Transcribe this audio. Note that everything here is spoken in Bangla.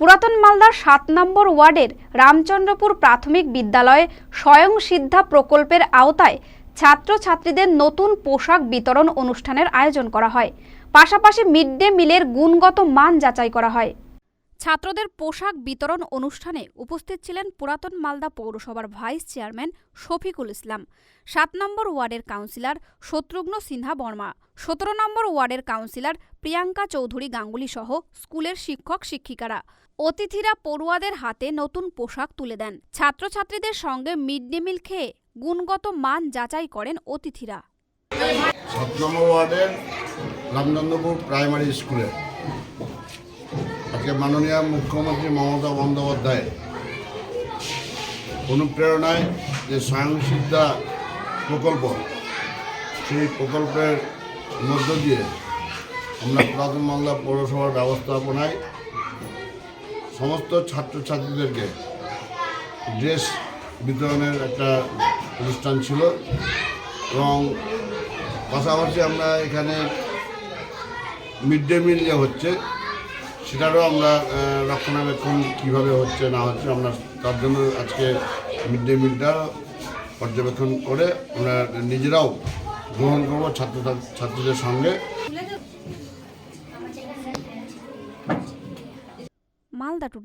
পুরাতন মালদার সাত নম্বর ওয়ার্ডের রামচন্দ্রপুর প্রাথমিক বিদ্যালয়ে স্বয়ং সিদ্ধা প্রকল্পের আওতায় ছাত্রছাত্রীদের নতুন পোশাক বিতরণ অনুষ্ঠানের আয়োজন করা হয়। পাশাপাশি মিড ডে মিলের গুণগত মান যাচাই করা হয়। ছাত্রদের পোশাক বিতরণ অনুষ্ঠানে উপস্থিত ছিলেন পুরাতন মালদা পৌরসভার ভাইস চেয়ারম্যান শফিকুল ইসলাম, সাত নম্বর ওয়ার্ডের কাউন্সিলর শত্রুঘ্ন সিনহা বর্মা, সতেরো নম্বর ওয়ার্ডের কাউন্সিলর প্রিয়াঙ্কা চৌধুরী গাঙ্গুলি সহ স্কুলের শিক্ষক শিক্ষিকারা। অতিথিরা পড়ুয়াদের হাতে নতুন পোশাক তুলে দেন। ছাত্রছাত্রীদের সঙ্গে মিড ডে মিল খেয়ে গুণগত মান যাচাই করেন অতিথিরা। সাত নম্বর ওয়ার্ডের প্রাইমারি স্কুলে আজকে মাননীয় মুখ্যমন্ত্রী মমতা বন্দ্যোপাধ্যায় অনুপ্রেরণায় যে স্বয়ংসিদ্ধা প্রকল্প, সেই প্রকল্পের মধ্য দিয়ে আমরা পুরাতন মালদা পৌরসভার ব্যবস্থাপনায় সমস্ত ছাত্রছাত্রীদেরকে ড্রেস বিতরণের একটা অনুষ্ঠান ছিল এবং পাশাপাশি আমরা এখানে মিড ডে মিল যে হচ্ছে সেটারও আমরা রক্ষণাবেক্ষণ কীভাবে হচ্ছে, না হচ্ছে, আমরা তার জন্য আজকে মিড ডে মিলটা পর্যবেক্ষণ করে আমরা নিজেরাও গ্রহণ করব ছাত্র, ছাত্রীদের সঙ্গে। মালদা